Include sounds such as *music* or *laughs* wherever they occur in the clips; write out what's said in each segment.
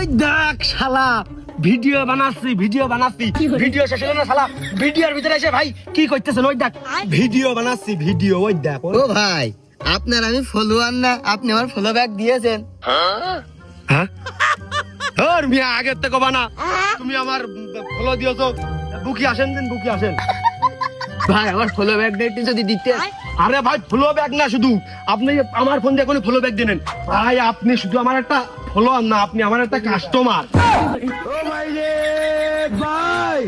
ওই দেখ শালা ভিডিও বানাচ্ছি ভিডিও বানাচ্ছি। ভিডিও শেষ হলো না শালা? ভিডিওর ভিতরে এসে ভাই কি করতেছেন ওই দেখ ভিডিও বানাচ্ছি ভিডিও ওই দেখ। ও ভাই আপনার আমি ফলোয়ার না আপনি আমার ফলো ব্যাক দিয়েছেন। হ্যাঁ? মিয়া আগের থেকে বানা। তুমি আমার ফলো দিয়েছ। বুকি আসেন দিন বুকি আসেন। ভাই আমার ফলো ব্যাক যদি দিতে আরে ভাই ফলো ব্যাক না শুধু। আপনি আমার ফোন দিয়ে এখনই ফলো ব্যাক দিলেন ভাই আপনি শুধু আমার একটা ফলো না আপনি আমার একটা কাস্টমার ও ভাই রে ভাই।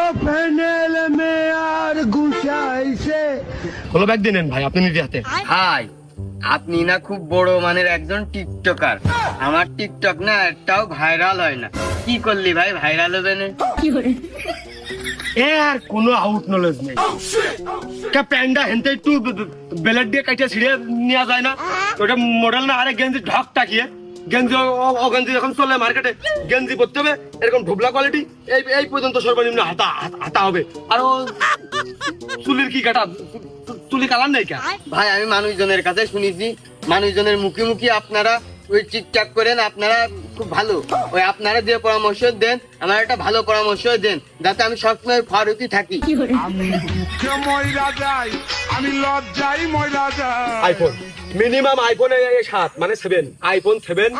ও প্যানেল মে আর গুছাইছে ফলো ব্যাক দিলেন ভাই আপনি নিজে হাতে। ভাই আপনি না খুব বড় মানের একজন টিকটকার আমার টিকটক না একটাও ভাইরাল হয় না। কি করলি ভাই ভাইরাল হবে না? এর কোনো আউট নলেজ নেই। কে প্যান্ডা হেনতে একটু বেলেট দিয়ে কাটিয়ে ছিঁড়ে নেওয়া যায় না। ওটা মডেল না আরে গেঞ্জি ঢক টাকিয়ে গেঞ্জি ও- গেঞ্জি যখন চলে মার্কেটে গেঞ্জি পরতে হবে এরকম ঢুবলা কোয়ালিটি এই এই পর্যন্ত সর্বনিম্ন হাতা হাতা হবে। আর ও চুলির কি কাটা? চুলি কালার নেই কে? ভাই আমি মানুষজনের কাছে শুনেছি মানুষজনের মুখে মুখে আপনারা ওই টিকটক করেন আপনারা খুব ভালো। ওই আপনারা যে পরামর্শ দেন আমার একটা ভালো পরামর্শ দেন যাতে আমি সবসময় ফারুকি থাকি। আমি ময়রা যাই আমি লজ্জাই ময়রা যাই আইফোন মিনিমাম আইফোন সাত মানে সেভেন আইফোন সেভেন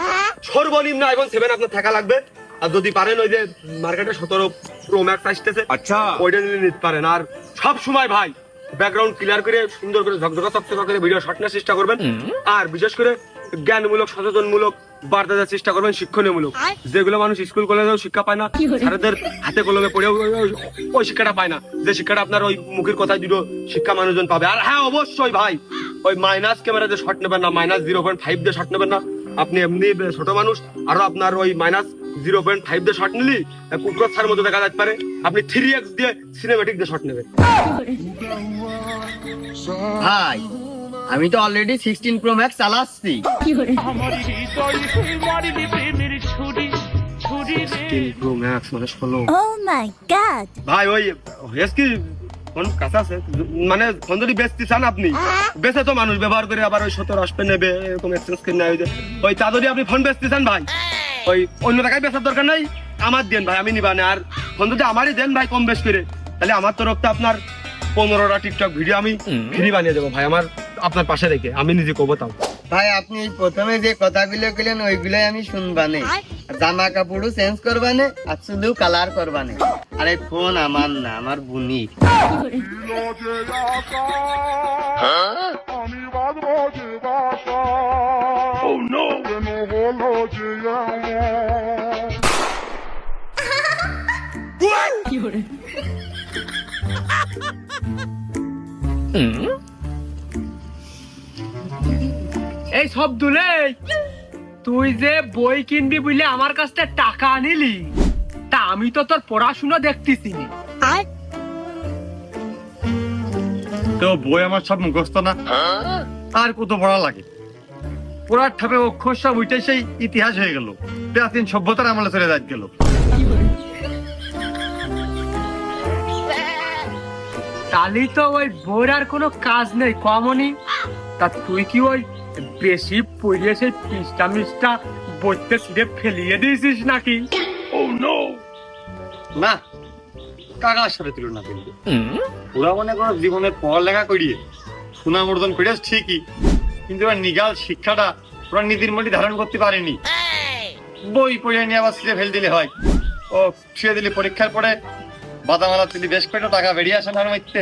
সর্বনিম্ন আইফোন সেভেন আপনার থাকা লাগবে। আর যদি পারেন ওই যে মার্কেটে সতেরো প্রো ম্যাক্স আসতেছে। আচ্ছা। ওইটা নিয়ে নিতে পারেন। আর সব সময় ভাই ব্যাকগ্রাউন্ড ক্লিয়ার করে সুন্দর করে ঝকঝকা চকচকা করে ভিডিও শট নেওয়ার চেষ্টা করবেন। আর বিশেষ করে জ্ঞানমূলক সচেতনমূলক বার্তা দেওয়ার চেষ্টা করবেন শিক্ষণীয়মূলক। যেগুলো মানুষ স্কুল কলেজেও শিক্ষা পায় না স্যারেদের হাতে কলমে পড়েও ওই- শিক্ষাটা পায় না। যে শিক্ষাটা আপনার ওই মুখের কথায় দুটো শিক্ষা মানুষজন পাবে। আর হ্যাঁ অবশ্যই ভাই ওই মাইনাস ক্যামেরা দিয়ে শট নেবেন না মাইনাস জিরো পয়েন্ট ফাইভ দিয়ে শট নেবেন না। আপনি এমনি ছোট মানুষ আরও আপনার ওই মাইনাস জিরো পয়েন্ট ফাইভ দিয়ে শট নিলি কুকুরছার মধ্যে দেখা যেতে পারে। আপনি থ্রি এক্স দিয়ে সিনেমেটিক দিয়ে শট নেবেন। ভাই আমি তো অলরেডি সিক্সটিন প্রো ম্যাক্স চালাচ্ছি। মানে Oh my god! ভাই ওই কি ফোন কাছে আছে। মানে ফোন যদি বেচতে চান আপনি বেচে তো মানুষ ব্যবহার করে আবার ওই সত্তর আসবে নেবে এরকম এক্সচেঞ্জ করে নেয়। ওই তা যদি আপনি ফোন বেচতে চান ভাই ওই অন্য টাকায় বেচার দরকার নাই আমার দেন ভাই আমি নিবা না। আর ফোন যদি আমারই দেন ভাই কম বেশ করে। তাহলে আমার তরফতে আপনার পনেরোটা টিকটক ভিডিও আমি ফ্রি বানিয়ে দেবো ভাই আমার আপনার পাশে রেখে আমি নিজে কবো তাও। ভাই আপনি প্রথমে যে কথাগুলো কইলেন ওইগুলোই আমি শুনবানে। জামা কাপড়ও চেঞ্জ করবানে আর শুধু কালার করবানে। আর ফোন আমার না আমার আকা আমি এই সব দুলে তুই যে বই কিনবি বুঝলে আমার কাছ থেকে টাকা আনিলি তা আমি তো তোর পড়াশোনা দেখতেছি নি। তো বই আমার সব মুখস্থ না? আর কত পড়া লাগে? পড়ার ঠাপে অক্ষর সব উঠে সেই ইতিহাস হয়ে গেল। প্রাচীন সভ্যতার আমলে চলে যাই গেল। তাহলে তো ওই বইয়ের আর কোনো কাজ নেই কমনি তা তুই কি ওই বেশি পড়িয়ে সেই পিসটা মিসটা বইতে ছিঁড়ে ফেলিয়ে দিয়েছিস নাকি? না কাকার সাথে তুলনা করবে। ওরা মনে করো জীবনে পড়ালেখা করিয়ে সুনাম অর্জন করিয়াস ঠিকই। কিন্তু এবার নিগাল শিক্ষাটা ওরা নীতির মধ্যে ধারণ করতে পারেনি। বই পড়িয়ে নিয়ে আবার ছিঁড়ে ফেল দিলে হয়। ও ছুঁয়ে দিলে পরীক্ষার পরে বাদামালা তুলি বেশ কয়েকটা টাকা বেরিয়ে আসেন আর মাইতে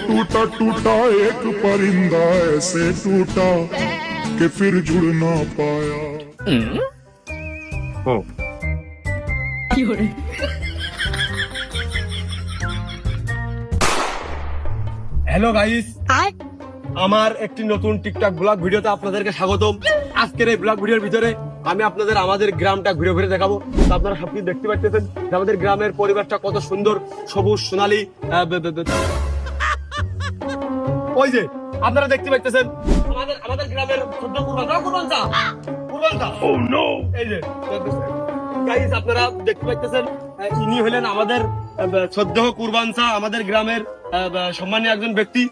টুটা টুটা এক পরিন্দা এসে টুটা কে ফির জুড় না পায়া। ও। কি হরে হ্যালো গাইস আমার একটি নতুন টিকটক ব্লগ ভিডিওতে আপনাদেরকে স্বাগতম। আজকের এই ব্লগ ভিডিওর ভিতরে আমি আপনাদের আমাদের গ্রামটা ঘুরে ঘুরে দেখাবো। আপনারা সব কিছু দেখতে পাচ্ছেন? আমাদের গ্রামের পরিবেশটা কত সুন্দর সবুজ সোনালী ওই যে আপনারা দেখতে পাচ্ছেন আমাদের আমাদের গ্রামের কুরবান। ও নো এই যে গাইস আপনারা দেখতে পাচ্ছেন আহ, ইনি হলেন আমাদের সদ্য কুরবান চা আমাদের গ্রামের সম্মানীয় একজন ব্যক্তি।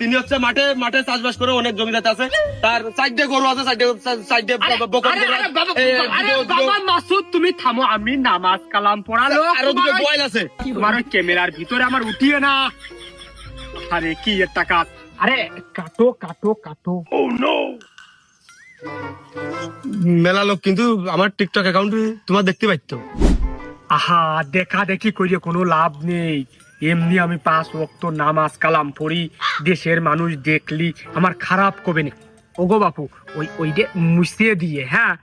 তিনি হচ্ছে মাঠে মাঠে চাষবাস করে অনেক জমিদার আছে। তার সাইডে গরু আছে সাইডে সাইডে মাসুদ তুমি থামো আমি নামাজ কালাম পড়ালো। আরও দুটো বয়েল আছে। তোমার ক্যামেরার ভিতরে আমার উঠিয়ে না। আরে কি একটা কাজ আরে কাটো কাটো কাটো। মেলা লোক কিন্তু আমার টিকটক অ্যাকাউন্ট তোমার দেখতে পাইতো। আহা দেখা দেখি করিয়ে কোনো লাভ নেই। এমনি আমি পাঁচ ওয়াক্ত নামাজ কালাম পড়ি দেশের মানুষ দেখলি আমার খারাপ কবে না? ওগো বাপু ওই ওই যে মুছিয়ে দিয়ে হ্যাঁ?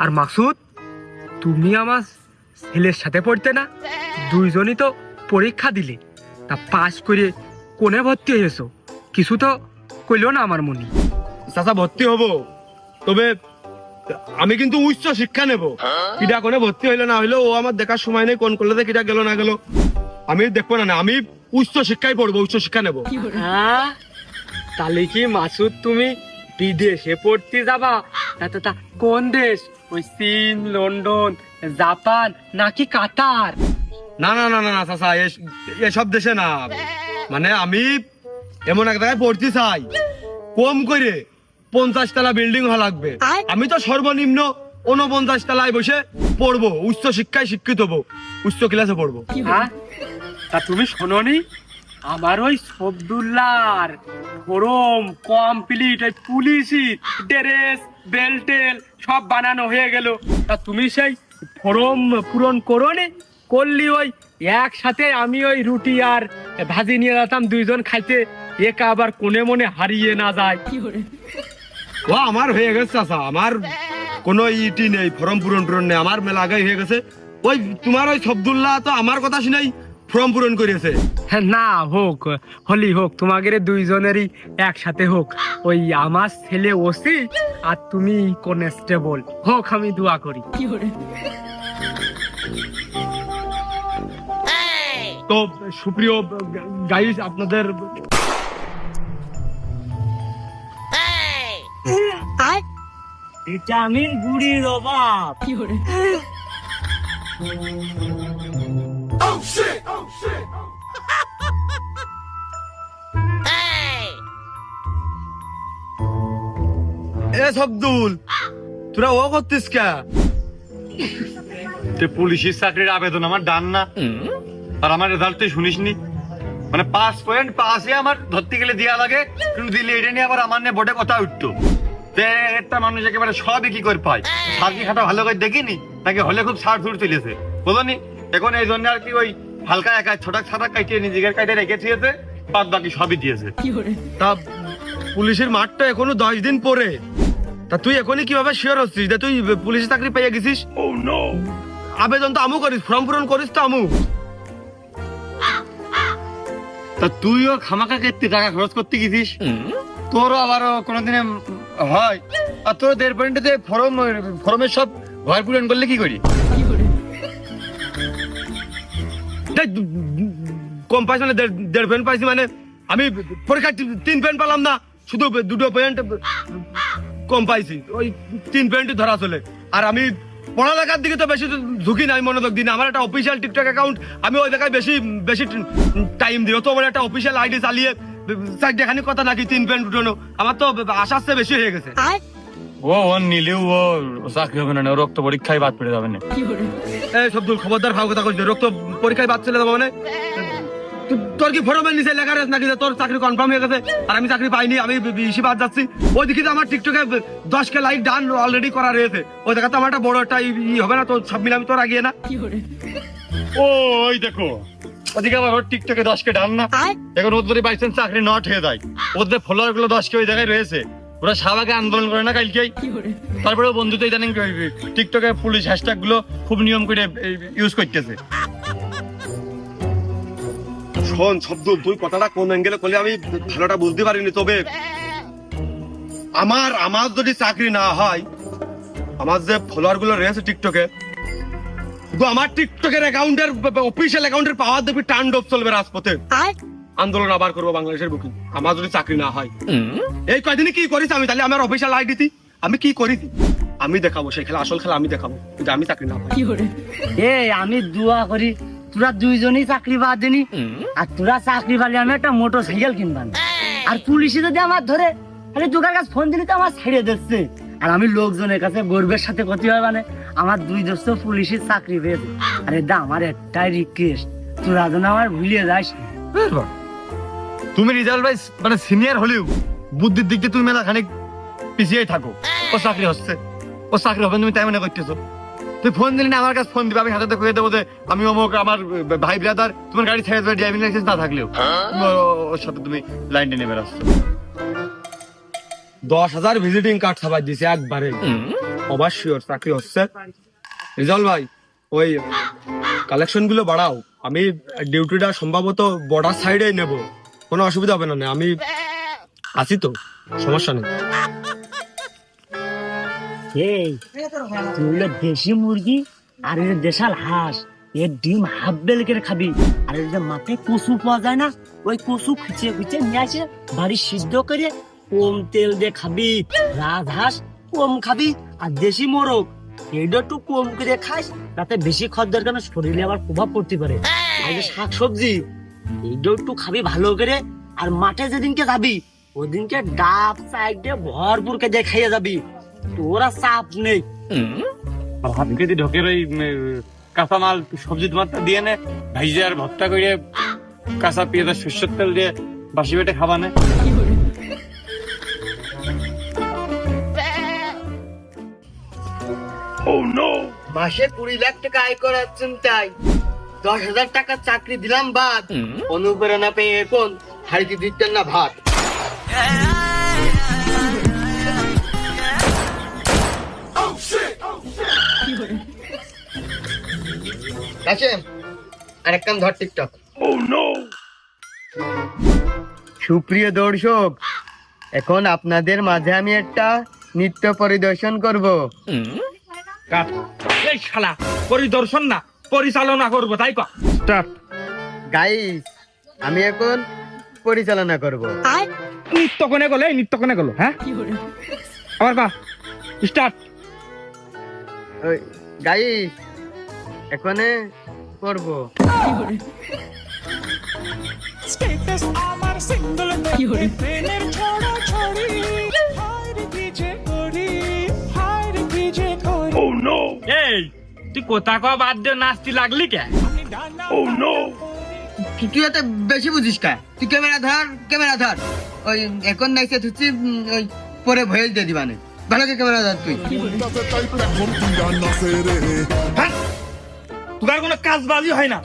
আর মাসুদ তুমি আমার ছেলের সাথে পড়তে না? দুইজনই তো পরীক্ষা দিলে। তা পাস করে কোনে ভর্তি হয়েছো? কিছু তো কইলো না আমার মনি। চাচা ভর্তি হব। তবে আমি কিন্তু উচ্চ শিক্ষা নেব। কিটা কোনে ভর্তি হইল না হইল ও আমার দেখার সময় নেই কোন কলেজে কিটা গেল না গেল। আমি দেখব না না আমি উচ্চ শিক্ষায় পড়ব উচ্চ শিক্ষা নেব। হ্যাঁ তাহলে কি মাসুদ তুমি বিদেশে পড়তে যাবা? তা কোন দেশ? ওই চীন লন্ডন জাপান নাকি কাতার? না না না না না চাচা এসব দেশে না। মানে আমি এমন এক জায়গায় পড়তে চাই। কম করে পঞ্চাশ তলা বিল্ডিং হওয়া লাগবে। আমি তো সর্বনিম্ন উনপঞ্চাশ তলায় বসে পড়ব উচ্চ শিক্ষায় শিক্ষিত হব উচ্চ ক্লাসে পড়ব। হ্যাঁ তা তুমি শোনোনি? আমার ওই সবদুল্লার ফরম কমপ্লিট ওই পুলিশি ড্রেস বেল্টেল সব বানানো হয়ে গেল। তা তুমি সেই ফরম পূরণ করো নি করলি ওই একসাথে আমি ওই রুটি আর ভাজি নিয়ে যেতাম দুইজন খাইতে। একা আবার কোনে মনে হারিয়ে না যায়। ও আমার হয়ে গেছে চাচা। আমার কোনো ইটি নেই ফর্ম পূরণ পূরণ নেই। আমার মেলা আগে হয়ে গেছে। ওই তোমার ওই সবদুল্লাহ তো আমার কথা শুনেই ফর্ম পূরণ করেছে হ্যাঁ, না হোক হলি হোক তোমাদের দুইজনেরই একসাথে হোক। ওই আমার ছেলে ওসি আর তুমি কনস্টেবল। হোক আমি দোয়া করি। তো সুপ্রিয় গাইস আপনাদের ভিটামিন গুড়ির অভাব। *laughs* এ সবদুল তোরা ও করতিস কে? তে পুলিশের চাকরির আবেদন আমার ডান না। আর আমার রেজাল্ট তুই শুনিসনি? মানে পাঁচ পয়েন্ট আমার ধরতে গেলে দেওয়া লাগে কিন্তু দিলে এটা নিয়ে আবার আমার নিয়ে বোর্ডে কথা উঠতো। একটা মানুষ একেবারে সবই কি করে পায়। খাতা ভালো করে দেখিনি নাকি হলে খুব সার সুর তুলেছে বলনি এখন এই জন্য আর কি ওই হালকা একা ছোটা ছাটা কাটিয়ে নিজের কাটে রেখে দিয়েছে বাদ বাকি সবই দিয়েছে। তা পুলিশের মাঠটা এখনও দশ দিন পরে। তা তুই এখনই কীভাবে শিওর হচ্ছিস? যে তুই পুলিশের চাকরি পেয়ে গেছিস? আবেদন তো আমু করিস ফর্ম পূরণ করিস তো আমু। তা তুইও খামাকা কেটে টাকা খরচ করতে গেছিস? তোরও আবারও কোনোদিনে হয়। আর তোর দেড় পয়েন্টে ফর্ম ফর্মের সব ঘর পূরণ করলে কি করি? কম পাইছি মানে দেড়- পেন পাইছি মানে আমি পরীক্ষা তিন পেন পেলাম না, শুধু দুটো পয়েন্ট কম পাইছি। ওই তিন পয়েন্ট ধরা চলে। আর আমি পড়ালেখার দিকে তো বেশি ঝুঁকি নাই, মনোযোগ দিই না। আমার একটা অফিসিয়াল টিকটক অ্যাকাউন্ট আমি ওই জায়গায় বেশি বেশি টাইম দিই। তো একটা অফিসিয়াল আইডি চালিয়ে সাইড কথা নাকি তিন পেন উঠানো। আমার তো আশার চেয়ে বেশি হয়ে গেছে। ও ও নিলেও ও চাকরি হবে না রক্ত পরীক্ষায় বাদ পড়ে যাবে না। এই সবদুল খবরদার কথা কইছে রক্ত পরীক্ষায় বাদ চলে যাব মানে? তোর কি ফরমের নিচে লেখা রয়েছে নাকি তোর চাকরি কনফার্ম হয়ে গেছে আর আমি চাকরি পাইনি আমি বেশি বাদ যাচ্ছি? ওই দিকে আমার টিকটকে দশ কে লাইক ডান অলরেডি করা রয়েছে। ওই জায়গাতে আমার একটা বড় একটা ই- হবে না তো সব মিলে আমি তোর আগিয়ে না। ও ওই দেখো ওদিকে আবার ওর টিকটকে দশ কে ডান না। এখন ওর যদি বাইচান্স চাকরি নট হয়ে যায় ওদের ফলোয়ারগুলো দশ কে ওই জায়গায় রয়েছে। ওরা শাহবাগে আন্দোলন করে না কালকেই তারপরে বন্ধু তো ইদানিং টিকটকে পুলিশ হ্যাশট্যাগগুলো খুব নিয়ম করে ইউজ করতেছে। শোন শব্দুল তুই কথাটা কোন অ্যাঙ্গেলে করলে আমি ভালোটা বুঝতে পারিনি তবে আমার আমার যদি চাকরি না হয় আমার যে ফলোয়ারগুলো রয়েছে টিকটকে আমার টিকটকের অ্যাকাউন্টের অফিসিয়াল অ্যাকাউন্টের পাওয়ার দেখবি টান্ডব চলবে রাজপথে। আন্দোলন আবার করব বাংলাদেশের বুকিং। আমার যদি চাকরি না হয়। এই কয়দিনে কি করিস আমি? তাহলে আমার অফিসিয়াল আইডিতে আমি কি করিস আমি দেখাবো সেই খেলা আসল খেলা আমি দেখাবো। যদি আমি চাকরি না পাই। এ আমি দোয়া করি তোরা দুইজনই চাকরি বাদেনি। আর তোরা চাকরি পালি আমি একটা মোটর সাইকেল কিনবান। আর পুলিশে যদি আমার ধরে তাহলে তোকার কাছে ফোন দিলে তো আমার ছেড়ে দিচ্ছে। আর আমি লোকজনের কাছে গর্বের সাথে ক্ষতি হয় মানে আমার দুই দোস্ত পুলিশের চাকরি পেয়েছে। আরে দা আমার একটাই রিকোয়েস্ট তোরা যেন আমার ভুলিয়ে যাস। তুমি রিজাল্ট ভাই মানে সিনিয়র হলেও বুদ্ধির দিক দিয়ে তুমি মেলা খানিক পিছিয়ে থাকো। ও চাকরি হচ্ছে। ও চাকরি হবে তুমি তাই মনে করতেছো তুই ফোন দিলি না আমার কাছে ফোন দিবে? আমি হাতে কয়ে দেবো যে আমি অমুক আমার ভাই ব্রাদার তোমার গাড়ি ছেড়ে দেবে ড্রাইভিং লাইসেন্স না থাকলেও ওর সাথে তুমি লাইন টেনে বেরোচ্ছ দশ হাজার ভিজিটিং কার্ড ছাপাই দিছে একবারে অবশ্যই ওর চাকরি হচ্ছে। রিজাল ভাই ওই কালেকশনগুলো বাড়াও আমি ডিউটিটা সম্ভবত বর্ডার সাইডে নেব। কোনো অসুবিধা হবে না আমি আছি তো, সমস্যা নেই। দেশি মুরগি আর এই দেশাল হাঁস এর ডিম হাফ খাবি। আর এই যে কচু পাওয়া যায় না, ওই কচু খুঁচিয়ে খুঁচিয়ে নিয়ে আসে, বাড়ি সিদ্ধ করে কম তেল দিয়ে খাবি রাজহাঁস কম খাবি, আর দেশি মোরগ এইটা একটু কম করে খাস, তাতে বেশি খাদ্যের কারণে শরীরে আবার প্রভাব পড়তে পারে। শাক সবজি একটু খাবি ভালো করে আর মাঠে যেদিনকে যাবি ওদিনকে ডাব সাইডে ভরপুর কেজে খাইয়ে যাবি। তোরা চাপ নেই। আর হাত ঢোকের ওই কাঁচামাল সবজি তোমার দিয়ে নে ভাইজে আর ভর্তা করে কাঁচা পেঁয়াজ সর্ষের তেল দিয়ে বাসি বেটে খাবা না। মাসে কুড়ি লাখ টাকা আয় করাচ্ছেন তাই দশ হাজার টাকা চাকরি দিলাম বাদ। অনুপ্রেরণা পেয়ে এখন হাড়িতে দিতেন না ভাত। ধর টিকটক। সুপ্রিয় দর্শক এখন আপনাদের মাঝে আমি একটা নৃত্য পরিদর্শন করব। কাট। শালা পরিদর্শন না। পরিচালনা করব তাই কর স্টার্ট গাইস আমি এখন পরিচালনা করব। নৃত্য কোনে গেলো এই নৃত্য কোনে গেলো হ্যাঁ? আবার বা স্টার্ট ওই গাইস এখানে করব। স্ট্যাটাস আমার সিঙ্গল দেখে প্রেমের ছড়া ছড়ি কি করি হায় রে কি যে করি। এই তুই কোথা কো বাদ দিয়ে নাচতে লাগলি কে? আমি ডানা তুই তুই এত বেশি বুঝিস কা? তুই ক্যামেরা ধর ক্যামেরা ধর। ওই এখন নাইছে তুই ওই পরে ভয়েস দিয়ে দিবানে। ভালো করে ক্যামেরা ধর তুই। তোর কোনো কাজ বাজি হয় না।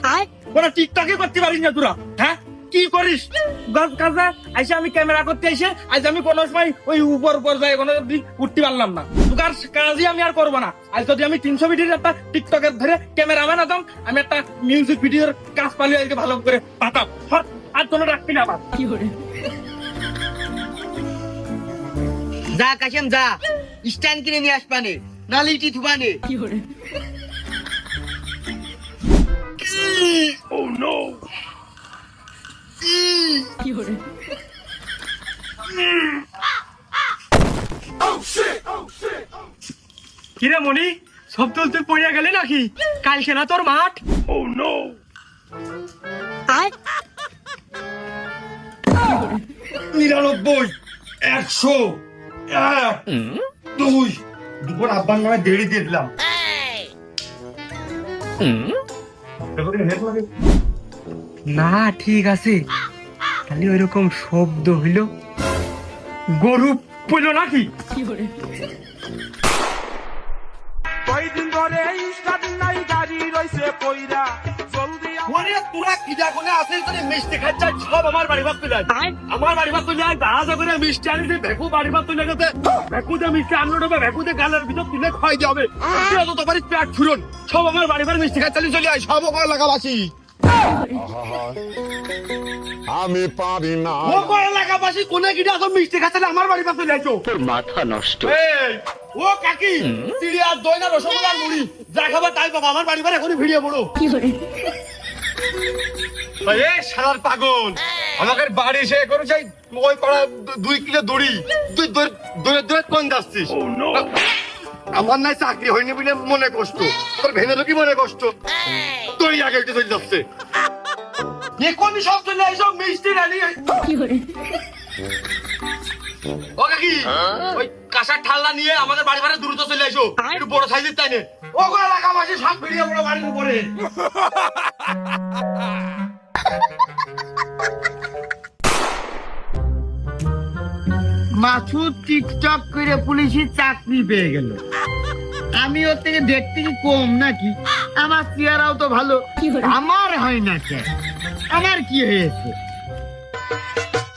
কোনো টিকটকে করতে পারিস না তোরা হ্যাঁ? কি করিস? গাছ কাজে আইসে আমি ক্যামেরা করতে আইসে আজ আমি কোনো সময় ওই উপর উপর যাই কোনো উঠতে পারলাম না। তোর কাজই আমি আর করব না। আজ যদি আমি তিনশো ভিডিওর একটা টিকটকের ধরে ক্যামেরা বানাতাম আমি একটা মিউজিক ভিডিওর কাজ পালিয়ে আজকে ভালো করে পাতাম। হট, আর কোনো রাখবি না আবার যা কাশেম যা। স্ট্যান্ড কিনে নিয়ে আসবানে নালি ইটি থুবানে কিরে? মনি সব তুল তুই পড়িয়া গেলি নাকি? কালকে না তোর মাঠ? ও নিরানব্বই একশো এক দুই। দুপুর আব্বার নামে দেড়ি দিয়ে দিলাম। না ঠিক আছে। খালি ওইরকম শব্দ হইল। গরু পইল নাকি? কয়দিন ধরে স্টার্ট নাই গাড়ি রইছে কইরা জলদি ওরে তোরা কি কোনে আসিস তোরে মিষ্টি খাচ্ছা সব আমার বাড়ি ভাত তুলে আমার বাড়ি ভাত তুলে আয় দাঁড়া করে মিষ্টি আনিছে ভেকু বাড়ি তুলে গেছে। মিষ্টি আনলো গালের ভিতর তুলে খাই যাবে তুই তো তোমার পেট ফুরন সব আমার বাড়ি মিষ্টি খাচ্ছা চলে আয় সব ওখানে লাগাবাসি আমি পারি না। ও করে লাগাবাসি কোনে গিয়ে আসো মিষ্টি খাচ্ছা আমার বাড়ি তুলে আইছো তোর মাথা নষ্ট। এই ও কাকি চিড়িয়া দই না রসগোল্লার মুড়ি। যা খাবার তাই বাবা আমার বাড়ি ভাত এখনই ভিড়িয়ে পড়ো। এ শালার পাগল। আমাকে বাড়ি এসে করে চাই ওই দু- দুই কিলো দড়ি। তুই দূরে দূরে কোন যাচ্ছিস? আমার নাই চাকরি হয়নি বলে মনে কষ্ট। তোর ভেনে কি মনে কষ্ট। আগে উঠে এখনই সব চলে মিষ্টি ও কাকি, ওই কাঁসার ঠাল্লা নিয়ে আমাদের বাড়ি দ্রুত চলে একটু বড় সাইজের তাই ও পড়ো বাড়ির উপরে। মাসুদ টিকটক করে পুলিশের চাকরি পেয়ে গেল। আমি ওর থেকে দেখতে কি কম নাকি? আমার চেহারাও তো ভালো। আমার হয় না কেন? আমার কি হয়েছে?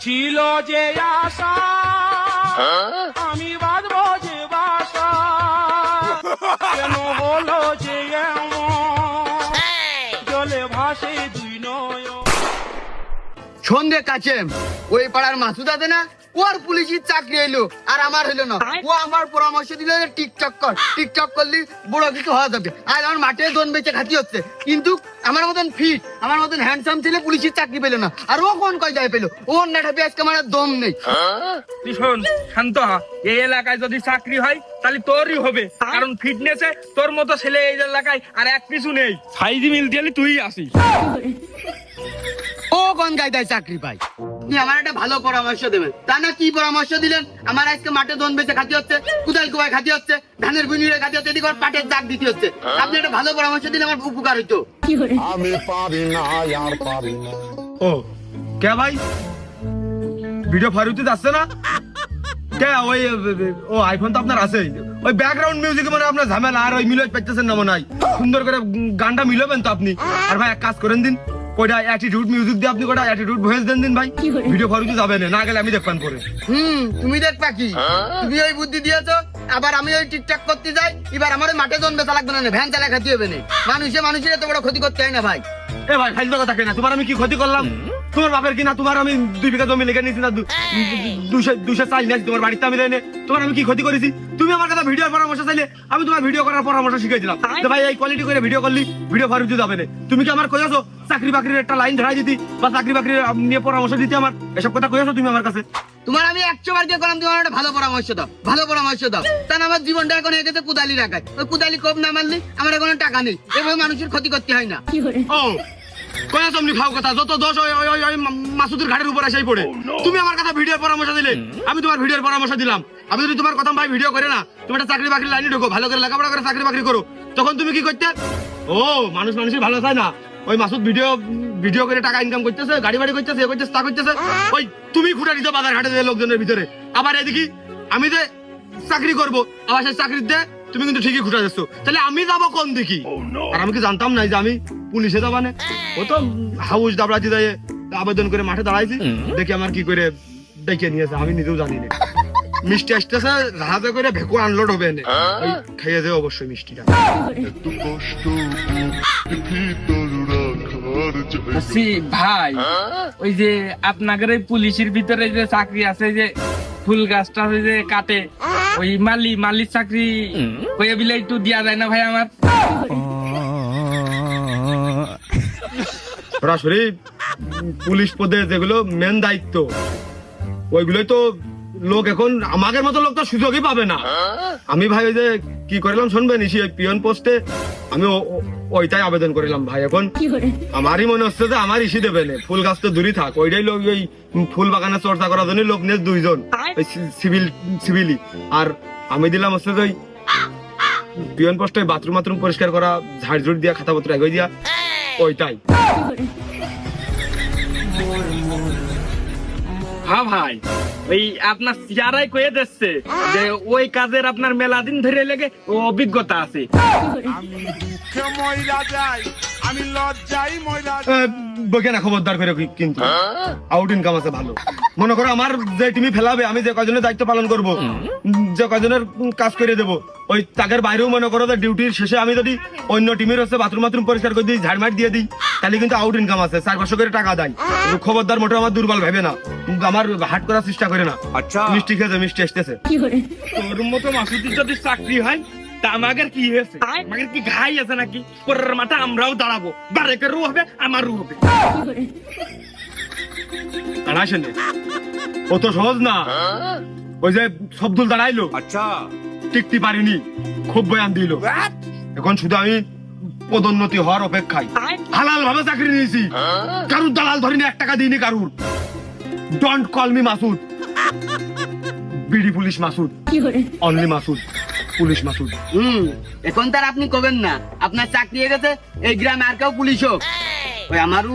ছিল যে আশা আমি বাঁধবো যে বাসা। কেন হলো যে জলে ভাসে দুই নয়ন। সন্ধে কাছে ওই পাড়ার মাসুদ আছে না? ওর পুলিশের চাকরি এলো আর আমার হলো না। ও আমার পরামর্শ দিল যে টিকটক কর। টিকটক করলে বড় কিছু হওয়া যাবে। আর আমার মাঠে দোন বেচে খাতি হচ্ছে। কিন্তু আমার মতন ফিট আমার মতন হ্যান্ডসাম ছেলে পুলিশের চাকরি পেল না। আর ও কোন কয় যায় পেল ওর নাঠাপে আজকে আমার দম নেই। শোন শান্ত হ। এই এলাকায় যদি চাকরি হয় তাহলে তোরই হবে। কারণ ফিটনেসে তোর মতো ছেলে এই এলাকায় আর এক কিছু নেই। সাইজি মিল দিলে তুই আসিস। *laughs* ও কোন চাকরি পাই? আপনি আমার একটা ভালো পরামর্শ দেবেন তা না কি পরামর্শ দিলেন? আমার আজকে মাঠে দোন বেচে খাতি হচ্ছে কুদাল কুবায় খাতি হচ্ছে ধানের বুনিরে খাতি হচ্ছে এদিকে পাটের দাগ দিতে হচ্ছে। আপনি একটা ভালো পরামর্শ দিলে আমার উপকার হইতো। আমি পারি না আর পারি না। ও কে ভাই? ভিডিও ফারুতি যাচ্ছে না? কে? ওই ও আইফোন তো আপনার আছে ওই ব্যাকগ্রাউন্ড মিউজিক মানে আপনার ঝামেলা আর ওই মিলজ পাইতেছেন না মনে হয়। সুন্দর করে গানটা মিলাবেন তো আপনি। আর ভাই এক কাজ করেন দিন। কয়টা অ্যাটিটিউড মিউজিক দিয়ে আপনি কয়টা অ্যাটিটিউড ভয়েস দেন দিন ভাই? ভিডিও ফারুতি যাবে না না গেলে আমি দেখবেন পরে। হুম তুমি দেখবা কি? তুমি ওই বুদ্ধি দিয়েছ আবার আমি ওই টিকটক করতে যাই এবার আমার মাঠে জন্মে চালাক লাগবে না ভ্যান চালা খাতি হবে না। মানুষে মানুষের এত বড় ক্ষতি করতে হয় না ভাই। এ ভাই ফাইল কথা কেনা তোমার আমি কি ক্ষতি করলাম? তোমার বাপের কিনা তোমার আমি দুই বিঘা জমি লেগে নিয়েছি না দুশো দুশো চাল নিয়েছি তোমার বাড়িতে আমি দেয় তোমার আমি কি ক্ষতি করেছি? তুমি আমার কথা ভিডিও পরামর্শ চাইলে আমি তোমার ভিডিও করার পরামর্শ শিখিয়ে দিলাম তো ভাই এই কোয়ালিটি করে ভিডিও করলি ভিডিও ফারুতি যাবে না। তুমি কি আমার কইয়াছো চাকরি বাকরির একটা লাইন ধরাই দিতি? বা চাকরি বাকরির নিয়ে পরামর্শ দিতে আমার? এসব কথা কইয়াছো তুমি আমার কাছে? তোমার আমি একশো বার দিয়ে করলাম তোমার একটা ভালো পরামর্শ দাও ভালো পরামর্শ দাও। তা না আমার জীবনটা এখন হয়ে গেছে কুদালি রাখায়। ওই কুদালি কম না মারলে আমার এখন টাকা নেই। এভাবে মানুষের ক্ষতি করতে হয় না। ও কয়া তুমি খাও কথা যত দোষ ওই ওই ওই মাসুদের ঘাটের উপর এসেই পড়ে। তুমি আমার কথা ভিডিওর পরামর্শ দিলে আমি তোমার ভিডিওর পরামর্শ দিলাম। আমি যদি তোমার কথা ভাই ভিডিও করে না তুমি একটা চাকরি বাকরি লাইনে ঢোকো ভালো করে লেখাপড়া করে চাকরি বাকরি করো। তখন তুমি কি করতে? ও মানুষ মানুষই ভালো চায় না। ওই মাসুদ ভিডিও ভিডিও করে টাকা ইনকাম করতেছে গাড়ি বাড়ি করতেছে এ করতেছে তা করতেছে। ওই তুমি খুঁটা দিতে বাজার ঘাটে দিয়ে লোকজনের ভিতরে। আবার এদিকে আমি যে চাকরি করব আবার সেই চাকরিতে তুমি কিন্তু ঠিকই খুঁটা দিচ্ছ তাহলে আমি যাব কোন দিকে? আর আমি কি জানতাম না যে আমি পুলিশে যাবা না? ও তো হাউস দাবড়াতে দেয় আবেদন করে মাঠে দাঁড়াইছি। দেখি আমার কি করে ডেকে নিয়েছে আমি নিজেও জানি না। মিষ্টি আসতেছে জাহাজে করে ভেকু আনলোড হবে না। যাবে অবশ্যই মিষ্টিটা। ভাই। ওই যে আপনাদের এই পুলিশের ভিতরে যে চাকরি আছে যে ফুল গাছটা যে কাটে, ওই মালি, মালির চাকরি ওই বিলে একটু দিয়া যায় না ভাই আমার? সরাসরি পুলিশ পদে যেগুলো মেন দায়িত্ব, ওইগুলোই তো লোক এখন আমাদের মতো লোক তো সুযোগই পাবে না। আমি ভাই ওই যে কি করলাম শুনবেন? ইসি ওই পিয়ন পোস্টে আমি ওইটাই আবেদন করিলাম ভাই। এখন আমারই মনে হচ্ছে যে আমার ইসি দেবে ফুল গাছ তো দূরই থাক। ওইটাই লোক ওই ফুল বাগানে চর্চা করার জন্য লোক নিয়ে দুইজন। ওই সিভিল সিভিলি। আর আমি দিলাম হচ্ছে যে ওই পিয়ন পোস্টে বাথরুম বাথরুম পরিষ্কার করা ঝাড় ঝুড় দিয়া খাতাপত্র এগোই দিয়া। ওইটাই। হ্যাঁ ভাই। ওই আপনার চেহারাই কয়ে দিচ্ছে যে ওই কাজের আপনার মেলা দিন ধরে লেগে অভিজ্ঞতা আছে। দুঃখে যাই আমি লজ্জাই ময়রা বকে না খবরদার করে কিন্তু। আউট ইনকাম আছে ভালো। মনে করো আমার যে টিমি ফেলাবে আমি যে কজনের দায়িত্ব পালন করব যে কজনের কাজ করে দেবো ওই তাকের বাইরেও মনে করো যে ডিউটির শেষে আমি যদি অন্য টিমের হচ্ছে বাথরুম বাথরুম পরিষ্কার করে দিই ঝাড়মাট দিয়ে দিই তাহলে কিন্তু আউট ইনকাম আছে চার পাঁচশো করে টাকা দেয়। খবরদার মোটে আমার দুর্বল ভেবে না। আমার হাট করার চেষ্টা করে না। আচ্ছা। মিষ্টি খেয়েছে মিষ্টি আসতেছে। তোর মতো মাসুদির যদি চাকরি হয় তা আমাদের কি হয়েছে? আমাদের কি ঘাই আছে নাকি? পরের মাঠে আমরাও দাঁড়াবো। হবে আমারও হবে। দাঁড়াইছেন ও তো সহজ না। ওই যে সবদুল দাঁড়াইলো। আচ্ছা। টিকতে পারিনি খুব বয়ান দিল। এখন শুধু আমি পদোন্নতি হওয়ার অপেক্ষায়। হালাল ভাবে চাকরি নিয়েছি। কারুর দালাল ধরিনি এক টাকা দিইনি কারুর। Don't call me Masud BD police Masud only Masud police Masud. হুম এখন তার আপনি কবেন না? আপনার চাকরি হয়ে গেছে এই গ্রামে আর কেউ পুলিশ হোক। ওই আমারও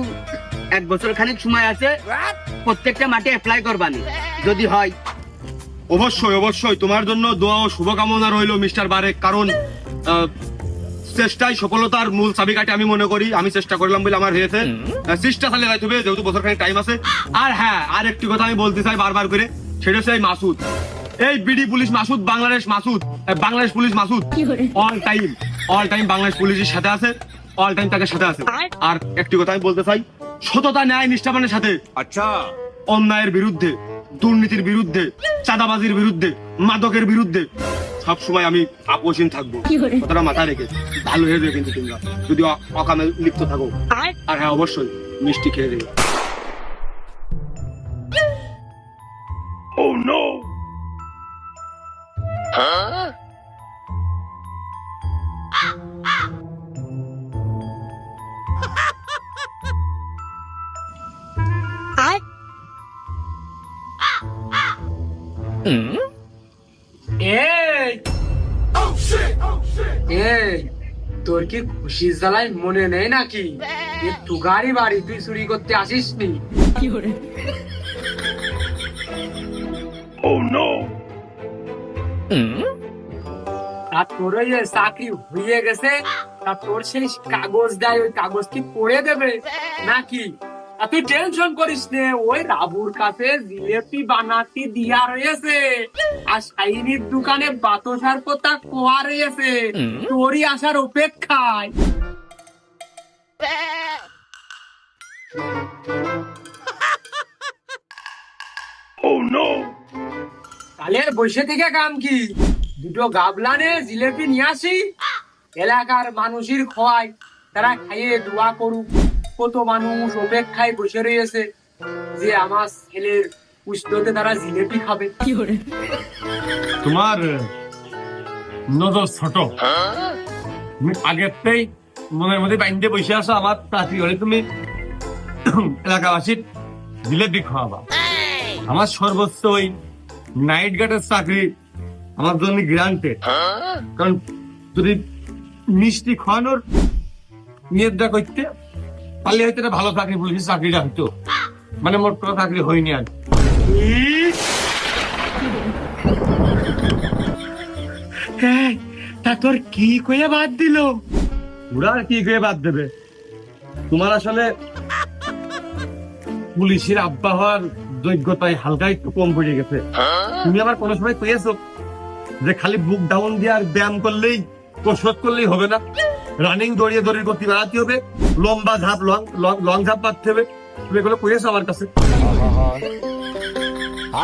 এক বছর খানিক সময় আছে প্রত্যেকটা মাঠে অ্যাপ্লাই করবানি। যদি হয়। অবশ্যই অবশ্যই তোমার জন্য দোয়া ও শুভকামনা রইল মিস্টার বারেক কারণ আহ, চেষ্টাই সফলতার মূল চাবিকাঠি আমি মনে করি আমি চেষ্টা করলাম বলে আমার হয়েছে। চেষ্টা চালিয়ে যাইতে হবে যেহেতু বছর খানিক টাইম আছে। আর হ্যাঁ আর একটি কথা আমি বলতে চাই বারবার করে সেটা হচ্ছে এই মাসুদ। এই BD police Masud Bangladesh Masud Bangladesh police Masud. All time all time Bangladesh পুলিশের সাথে আছে অল টাইম তাকে সাথে আছে। আর? একটি কথা আমি বলতে চাই সততা ন্যায় নিষ্ঠাবানের সাথে আচ্ছা। অন্যায়ের বিরুদ্ধে দুর্নীতির বিরুদ্ধে চাঁদাবাজির বিরুদ্ধে মাদকের বিরুদ্ধে সব সময় আমি আপোষহীন থাকব। কথাটা মাথায় রেখে ভালো হয়ে যাবে কিন্তু তোমরা। যদি অকামে লিপ্ত থাকো। আর? হ্যাঁ অবশ্যই মিষ্টি খেয়ে দেবে এই এই তোর কি খুশির জ্বালায় মনে নেই নাকি? এ তুগারি বাড়ি তুই চুরি করতে আসিস নি আর তোর ওই চাকরি হয়ে গেছে আর তোর সেই কাগজ দেয় ওই কাগজ কি পড়ে দেবে? নাকি? আর তুই টেনশন করিস নে ওই রাবুর কাছে জিলেপি বানাতি দিয়া রয়েছে। আর শাইনির দোকানে বাতসার কথা কোয়া রয়েছে। তোরই আসার অপেক্ষায়। তাহলে আর বসে থেকে কাম কি? দুটো গাবলানে জিলেপি নিয়ে আসি। এলাকার মানুষের খোয়াই তারা খাইয়ে দোয়া করুক। কত মানুষ অপেক্ষায় বসে রয়েছে যে আমার ছেলের পুষ্টতে তারা জিলেপি খাবে। কি করে? তোমার নজর ছোট। তুমি আগেরতেই মনের মধ্যে বাইন্দে বসে আসো আমার চাকরি হলে তুমি এলাকাবাসীর জিলেপি খাওয়াবা। আমার সর্বোচ্চ ওই নাইট গার্ডের চাকরি আমার জন্য গ্রান্টেড কারণ যদি মিষ্টি খাওয়ানোর নিয়তটা করতে পারলে হয়তো ভালো চাকরি পুলিশের চাকরিটা হইতো। মানে মোট কোনো চাকরি হয়নি আর। তা তোর কি কইয়া বাদ দিল? ওরা আর কি করে বাদ দেবে? তোমার আসলে পুলিশের আব্বা হওয়ার যোগ্যতায় হালকা একটু কম পড়ে গেছে। তুমি আবার কোনো সময় কইয়েছো যে খালি বুক ডাউন দিয়ে আর ব্যায়াম করলেই কসরত করলেই হবে না? রানিং দড়িয়ে দড়িয়ে গতি বাড়াতে হবে লম্বা ঝাঁপ লং লং লং ঝাঁপ মারতে হবে। তুমি এগুলো কইয়েছো আমার কাছে?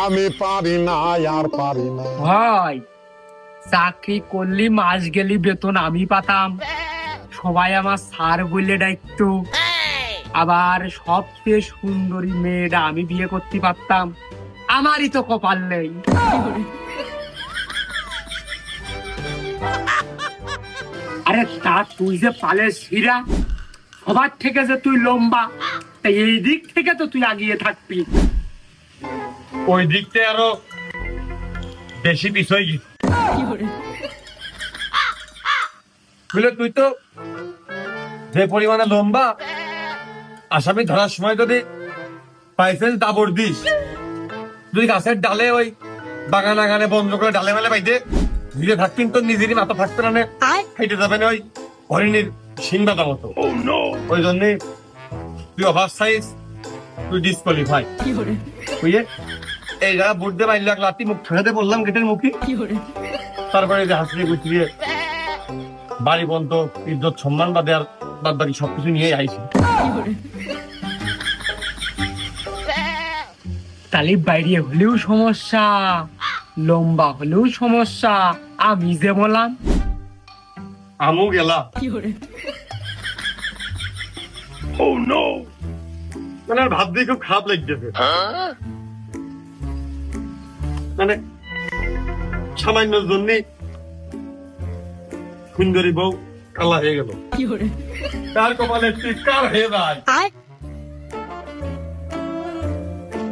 আমি পারি না আর পারি না। ভাই চাকরি করলি মাস গেলি বেতন আমি পাতাম। সবাই আমার স্যার বললে দায়িত্ব আবার সবচেয়ে সুন্দরী মেয়েটা আমি বিয়ে করতে পারতাম। আমারই তো কপাল নেই। আরে তা তুই যে পালের শিরা সবার থেকে যে তুই লম্বা তা এই দিক থেকে তো তুই আগিয়ে থাকবি। ওই দিকতে আরও বেশি বিষয় কি? বুঝলে তুই তো যে পরিমাণে লম্বা আসামি ধরার সময় যদি পাইসেন্স দাবর দিস। তুই গাছের ডালে ওই বাগান আগানে বন্ধ করে ডালে মেলে পাইতে নিজে থাকতেন তো নিজেরই মাথা থাকতে না খাইতে যাবে না ওই হরিণীর সিংবাদা মতো। ওই জন্য তুই ওভার সাইজ তুই ডিসকোয়ালিফাই বুঝলে? এই যারা বুঝতে পারলি এক লাতি মুখ ঠেকাতে বললাম গেটের মুখে। তারপরে যে হাসিয়ে গুছিয়ে বাড়ি পর্যন্ত ইজ্জত সম্মান বাদে আর বাদ বাকি সবকিছু নিয়ে আইছি। তাহলে বাইরে হলেও সমস্যা লম্বা হলেও সমস্যা আমি যে বললাম। আমও গেলা। ও নো মানে আর ভাবতে খুব খারাপ লাগতেছে। মানে সামান্য জন্য সুন্দরী বউ কালা হয়ে গেল। কার? কপালে টিকার হয়ে যায়?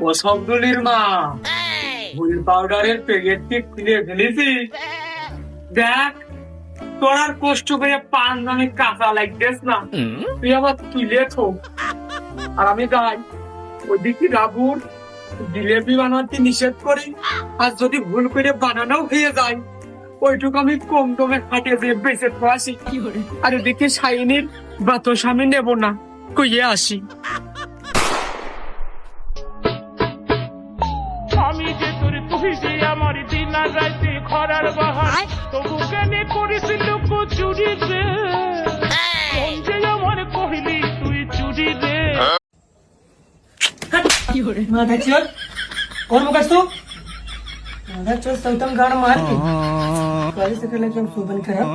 ও শব্দলির মা। হুইল পাউডারের প্যাকেটটি খুলে ফেলেছি? দেখ তোর আর কষ্ট করে পান আমি কাঁচা লাগতেস না। তুই আবার তুলে থো আর আমি গাই ওইদিকে রাবুর জিলেবি বানাতে নিষেধ করি আর যদি ভুল করে বানানো হয়ে যায় ওইটুকু আমি কম দমে হাটে দিয়ে বেঁচে তো আসি আর এদিকে সাইনের বাতস আমি নেব না। কইয়ে আসি। আমার দিন আর রাতে খরার বাহার তবু কেন করিস লোক চুরি রে কোন যে আমার কহিলি তুই চুরি রে মাথা চোর করবো কাজ তো মাথা চোর সৌতম গাড় মার के बारिश से पहले एकदम सुबन खराब